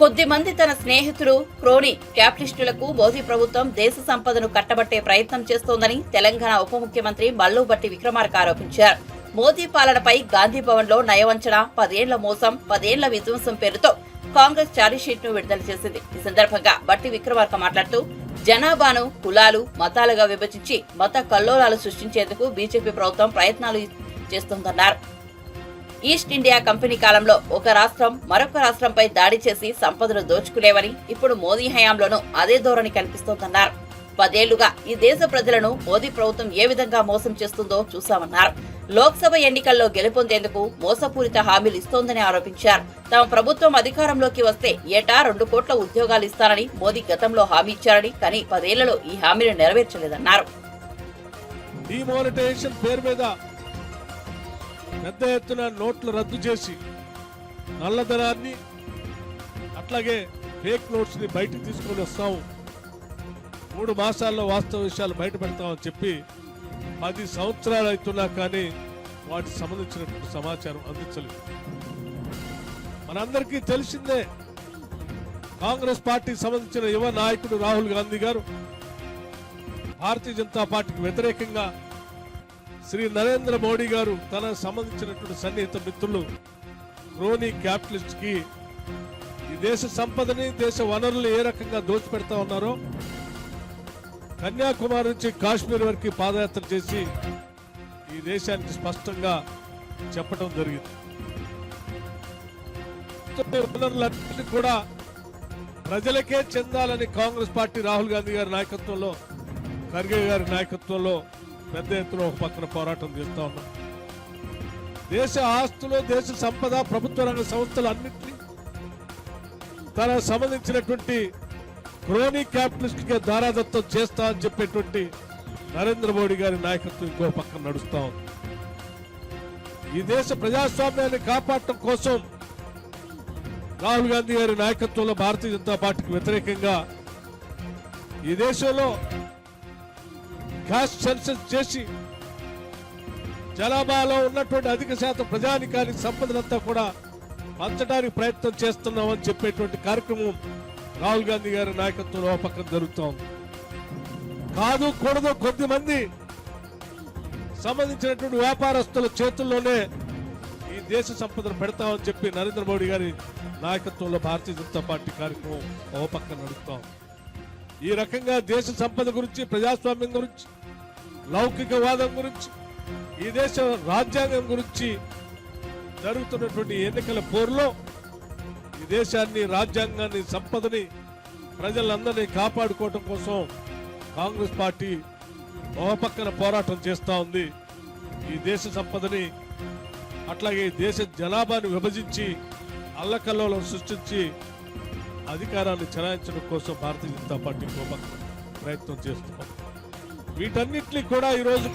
కొద్ది మంది తన స్నేహితులు క్రోని క్యాపిటలిస్టులకు మోదీ ప్రభుత్వం దేశ సంపదను కట్టబట్టే ప్రయత్నం చేస్తోందని తెలంగాణ ఉప ముఖ్యమంత్రి మల్లుబట్టి విక్రమార్క ఆరోపించారు. మోదీ పాలనపై గాంధీ భవన్లో నయవంచన పదేళ్ళ మోసం పదేళ్ళ విధ్వంసం పేరుతో కాంగ్రెస్ ఛార్జిషీట్ను విడుదల చేసింది. ఈ సందర్భంగా బట్టి విక్రమార్క మాట్లాడుతూ జనాభాను కులాలు మతాలుగా విభజించి మత కల్లోలాలు సృష్టించేందుకు బీజేపీ ప్రభుత్వం ప్రయత్నాలు చేస్తోందన్నారు. ఈస్ట్ ఇండియా కంపెనీ కాలంలో ఒక రాష్ట్రం మరొక రాష్ట్రంపై దాడి చేసి సంపదను దోచుకునేవని ఇప్పుడు మోదీ హయాంలోనూ అదే ధోరణి కనిపిస్తోందన్నారు. పదేళ్ళుగా ఈ దేశ ప్రజలను మోదీ ప్రభుత్వం ఏ విధంగా మోసం చేస్తుందో చూశామన్నారు. లోక్సభ ఎన్నికల్లో గెలుపొందేందుకు మోసపూరిత హామీలు ఇస్తోందని ఆరోపించారు. తమ ప్రభుత్వం అధికారంలోకి వస్తే ఏటా రెండు కోట్ల ఉద్యోగాలు ఇస్తారని మోదీ గతంలో హామీ ఇచ్చారని కానీ పదేళ్ళలో ఈ హామీని నెరవేర్చలేదన్నారు. డిమానిటైజేషన్ పేరు మీద పెద్ద ఎత్తున నోట్లు రద్దు చేసి నల్లధనాన్ని అట్లాగే ఫేక్ నోట్స్ని బయటకు తీసుకొని వస్తాము మూడు మాసాల్లో వాస్తవ విషయాలు బయట పెడతామని చెప్పి పది సంవత్సరాలు అవుతున్నా కానీ వాటికి సంబంధించినటువంటి సమాచారం అందించలేదు. మనందరికీ తెలిసిందే కాంగ్రెస్ పార్టీకి సంబంధించిన యువ నాయకుడు రాహుల్ గాంధీ గారు భారతీయ జనతా పార్టీకి వ్యతిరేకంగా శ్రీ నరేంద్ర మోడీ గారు తన సంబంధించినటువంటి సన్నిహిత మిత్రులు క్రోనీ క్యాపిటలిస్ట్కి ఈ దేశ సంపదని దేశ వనరులు ఏ రకంగా దోచిపెడతా ఉన్నారో కన్యాకుమారి నుంచి కాశ్మీర్ వరకు పాదయాత్ర చేసి ఈ దేశానికి స్పష్టంగా చెప్పడం జరిగింది. వనరులన్నింటినీ కూడా ప్రజలకే చెందాలని కాంగ్రెస్ పార్టీ రాహుల్ గాంధీ గారి నాయకత్వంలో ఖర్గే గారి నాయకత్వంలో పెద్ద ఎత్తున ఒక పక్కన పోరాటం చేస్తా ఉన్నాం. దేశ ఆస్తులు దేశ సంపద ప్రభుత్వ రంగ సంస్థలు అన్నింటినీ తన సంబంధించినటువంటి క్రోనీ క్యాపిటలిస్ట్కి చేస్తా అని చెప్పేటువంటి నరేంద్ర మోడీ గారి నాయకత్వం ఇంకో పక్కన నడుస్తా ఉంది. ఈ దేశ ప్రజాస్వామ్యాన్ని కాపాడటం కోసం రాహుల్ గాంధీ గారి నాయకత్వంలో భారతీయ జనతా పార్టీకి వ్యతిరేకంగా ఈ దేశంలో క్యాస్ట్ సెన్సెస్ చేసి జనాభాలో ఉన్నటువంటి అధిక శాతం ప్రజానికానికి సంపదనంతా కూడా పంచడానికి ప్రయత్నం చేస్తున్నామని చెప్పేటువంటి కార్యక్రమం రాహుల్ గాంధీ గారి నాయకత్వంలో పక్కన జరుగుతూ కాదు కూడదు కొద్ది మంది సంబంధించినటువంటి వ్యాపారస్తుల చేతుల్లోనే ఈ దేశ సంపదను పెడతామని చెప్పి నరేంద్ర మోడీ గారి నాయకత్వంలో భారతీయ జనతా పార్టీ కార్యక్రమం ఓ పక్కన నడుపుతాం. ఈ రకంగా దేశ సంపద గురించి ప్రజాస్వామ్యం గురించి లౌకికవాదం గురించి ఈ దేశ రాజ్యాంగం గురించి జరుగుతున్నటువంటి ఎన్నికల పోరులో ఈ దేశాన్ని రాజ్యాంగాన్ని సంపదని ప్రజలందరినీ కాపాడుకోవటం కోసం కాంగ్రెస్ పార్టీ ఒక పక్కన పోరాటం చేస్తూ ఉంది. ఈ దేశ సంపదని అట్లాగే దేశ జనాభాను విభజించి అల్లకల్లోలం సృష్టించి అధికారాన్ని చెలాయించడం కోసం భారతీయ జనతా పార్టీ ఒక ప్రయత్నం చేస్తున్నాం వీటన్నిటిని కూడా ఈరోజు